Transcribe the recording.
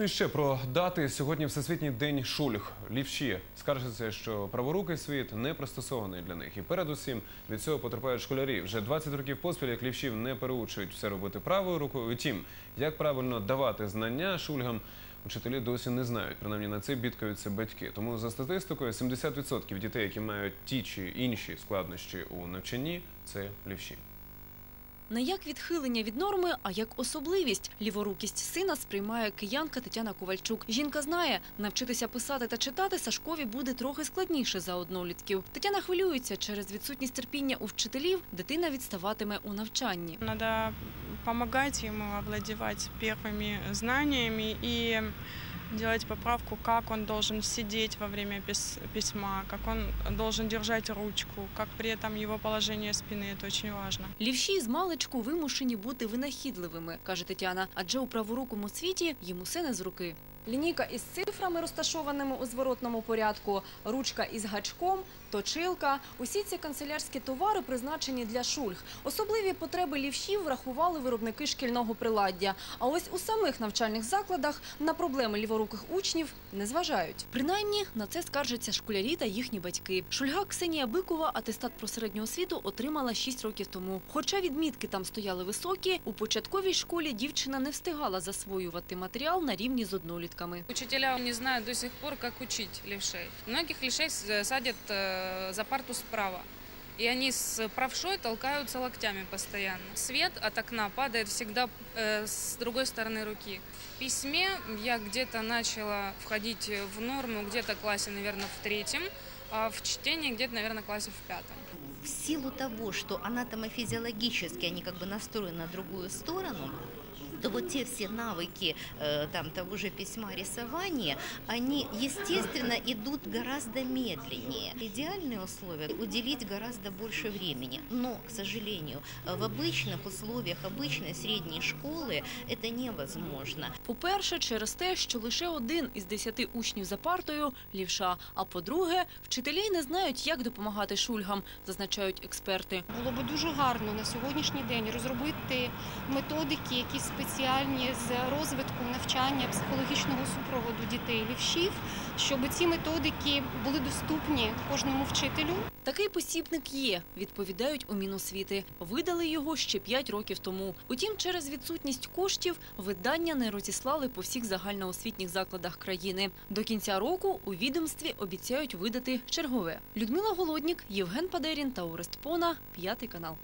Ну і ще про дати. Сьогодні Всесвітній день шульг. Лівші скаржаться, що праворукий світ не пристосований для них. І передусім від цього потерпають школярі. Вже 20 років поспіль, як лівшів не переучують все робити правою рукою. Утім, як правильно давати знання шульгам, учителі досі не знають. Принаймні на це бідкаються батьки. Тому за статистикою 70% дітей, які мають ті чи інші складнощі у навчанні, це лівші. Не як відхилення від норми, а як особливість. Ліворукість сина сприймає киянка Тетяна Ковальчук. Жінка знає, навчитися писати та читати Сашкові буде трохи складніше за однолітків. Тетяна хвилюється через відсутність терпіння у вчителів. Дитина відставатиме у навчанні. Надо помогать ему овладевать первыми знаниями и делать поправку, как он должен сидеть во время пис- письма, как он должен держать ручку, как при этом его положение спины. Это очень важно. Лівші з маличку вимушені бути винахідливими, каже Тетяна, адже у праворукому світі їм усе не з руки. Лінійка із цифрами, розташованими у зворотному порядку, ручка із гачком, точилка – усі ці канцелярські товари призначені для шульг. Особливі потреби лівшів врахували виробники шкільного приладдя. А ось у самих навчальних закладах на проблеми ліворуких учнів не зважають. Принаймні, на це скаржаться школярі та їхні батьки. Шульга Ксенія Бикова атестат про середню освіту отримала 6 років тому. Хоча відмітки там стояли високі, у початковій школі дівчина не встигала засвоювати матеріал на рівні з однолітками. Учителя не знают до сих пор, как учить левшей. Многих левшей с- садят э, за парту справа. И они с правшой толкаются локтями постоянно. Свет от окна падает всегда э, с другой стороны руки. В письме я где-то начала входить в норму, где-то в классе, наверное, в третьем, а в чтении где-то, наверное, в классе в пятом. в силу того, что анатомофизиологически они как бы настроены на другую сторону, то вот те все навыки э, там того же письма, рисования, они, естественно, идут гораздо медленнее. Идеальные условия уделить гораздо больше времени. Но, к сожалению, э, в обычных условиях обычной средней школы это невозможно. По-перше, через те, що лише один із десяти учнів за партою – лівша. А по-друге, вчителі не знають, як допомагати шульгам, зазначають експерти. Було б дуже гарно на сьогоднішній день розробити методики, якісь спеціальні з розвитку навчання психологічного супроводу дітей лівшів, щоб ці методики були доступні кожному вчителю. Такий посібник є, відповідають у Міносвіти. Видали його ще 5 років тому. Утім, через відсутність коштів видання не розіслали по всіх загальноосвітніх закладах країни. До кінця року у відомстві обіцяють видати чергове. Людмила Голоднік, Євген Падерін та Орест Пона, п'ятий канал.